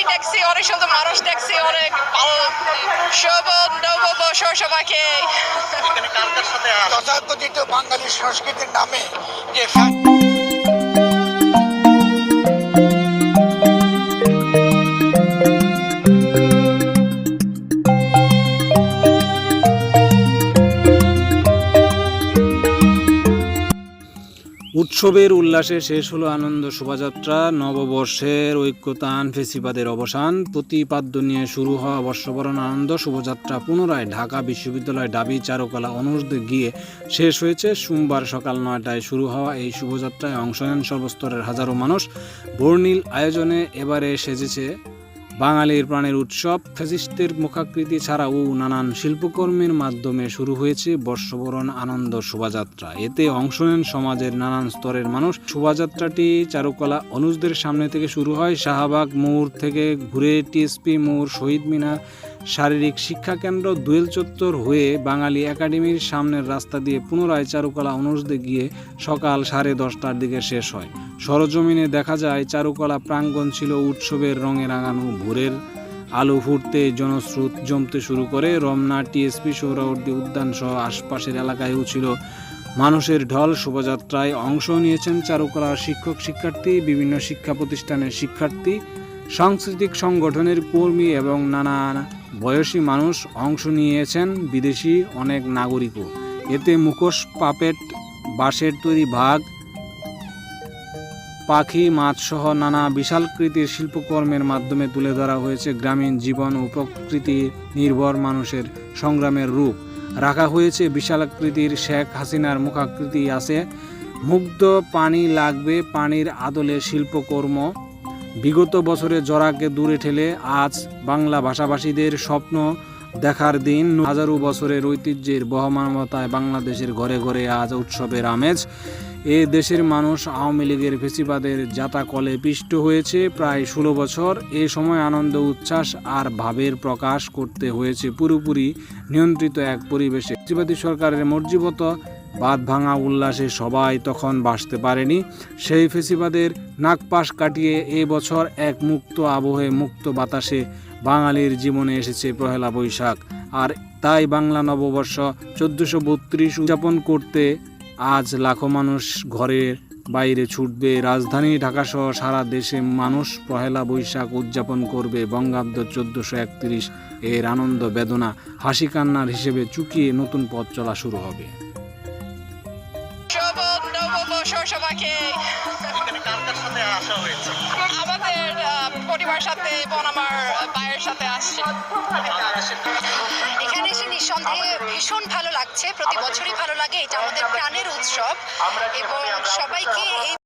গাড়ি দেখছি অনেক সুন্দর মানুষ দেখছি অনেক ভালো শুভ নববর্ষ সবাইকে তথাকথিত বাঙালি সংস্কৃতির নামে যে উৎসবের উল্লাসে শেষ হলো আনন্দ শোভাযাত্রা। নববর্ষের ঐক্যতান ফেসিবাদের অবসান। প্রতিপাদ্য নিয়ে শুরু হওয়া বর্ষবরণ আনন্দ শোভাযাত্রা পুনরায় ঢাকা বিশ্ববিদ্যালয় ডাবি চারুকলা অনুরোধে গিয়ে শেষ হয়েছে। সোমবার সকাল নয়টায় শুরু হওয়া এই শোভাযাত্রায় অংশ নেন সর্বস্তরের হাজারো মানুষ। বর্ণিল আয়োজনে এবারে সেজেছে বাঙালির প্রাণের উৎসব ফ্যাসিস্টের মুখাকৃতি ছাড়াও নানান শিল্পকর্মের মাধ্যমে শুরু হয়েছে বর্ষবরণ আনন্দ শোভাযাত্রা। এতে অংশ নেন সমাজের নানান স্তরের মানুষ। শোভাযাত্রাটি চারুকলা অনুজদের সামনে থেকে শুরু হয়, শাহবাগ মোড় থেকে ঘুরে টিএসপি মোড়, শহীদ মিনার শারীরিক শিক্ষা কেন্দ্র দুয়েল চত্বর হয়ে বাঙালি একাডেমির সামনের রাস্তা দিয়ে পুনরায় চারুকলা অনুজদে গিয়ে সকাল সাড়ে দশটার দিকে শেষ হয়। সরজমিনে দেখা যায়, চারুকলা প্রাঙ্গণ ছিল উৎসবের রঙে রাঙানো ভোরের। আলো ফুটতে জনস্রোত জমতে শুরু করে রমনা, টিএসপি, সৌরাবর্তী উদ্যান সহ আশপাশের এলাকায়ও ছিল মানুষের ঢল। শোভাযাত্রায় অংশ নিয়েছেন চারুকলার শিক্ষক শিক্ষার্থী বিভিন্ন শিক্ষা প্রতিষ্ঠানের শিক্ষার্থী। সাংস্কৃতিক সংগঠনের কর্মী এবং নানা বয়সী মানুষ অংশ নিয়েছেন বিদেশি অনেক নাগরিকও। এতে মুখোশ, পাপেট, বাঁশের তৈরি ভাগ পাখি মাছসহ নানা বিশালকৃতির শিল্পকর্মের মাধ্যমে তুলে ধরা হয়েছে গ্রামীণ জীবন ও প্রকৃতি নির্ভর মানুষের সংগ্রামের রূপ। রাখা হয়েছে বিশালাকৃতির শেখ হাসিনার মুখাকৃতি আছে, মুগ্ধ পানি লাগবে পানির আদলে শিল্পকর্ম বিগত বছরে জরাকে দূরে ঠেলে আজ বাংলা ভাষাভাষীদের স্বপ্ন দেখার দিন। হাজারো বছরের ঐতিহ্যের বহমানতায় বাংলাদেশের ঘরে ঘরে আজ উৎসবের আমেজ। এ দেশের মানুষ আওয়ামী লীগের ফেসিবাদের জাতাকলে পিষ্ট হয়েছে। প্রায় ষোলো বছর এ সময় আনন্দ, উচ্ছ্বাস আর ভাবের প্রকাশ করতে হয়েছে পুরোপুরি নিয়ন্ত্রিত এক পরিবেশে। ফেসিবাদী সরকারের মর্জিবত বাদ ভাঙা উল্লাসে সবাই তখন বাসতে পারেনি। সেই ফেসিবাদের নাকপাশ কাটিয়ে এ বছর এক মুক্ত আবহে মুক্ত বাতাসে বাঙালির জীবনে এসেছে পহেলা বৈশাখ। আর তাই বাংলা নববর্ষ চোদ্দোশো বত্রিশ উদযাপন করতে আজ লাখো মানুষ ঘরের বাইরে ছুটবে। রাজধানী ঢাকাসহ সারা দেশে মানুষ পহেলা বৈশাখ উদযাপন করবে বঙ্গাব্দ চোদ্দোশো একত্রিশ। এর আনন্দ বেদনা হাসি কান্নার হিসেবে চুকিয়ে নতুন পথ চলা শুরু হবে। আমাদের পরিবার সাথে এবং আমার ভাইয়ের সাথে আসছে। এখানে এসে নিঃসন্দেহে ভীষণ ভালো লাগছে। প্রতি বছরই ভালো লাগে। এটা আমাদের প্রাণের উৎসব এবং সবাইকে এই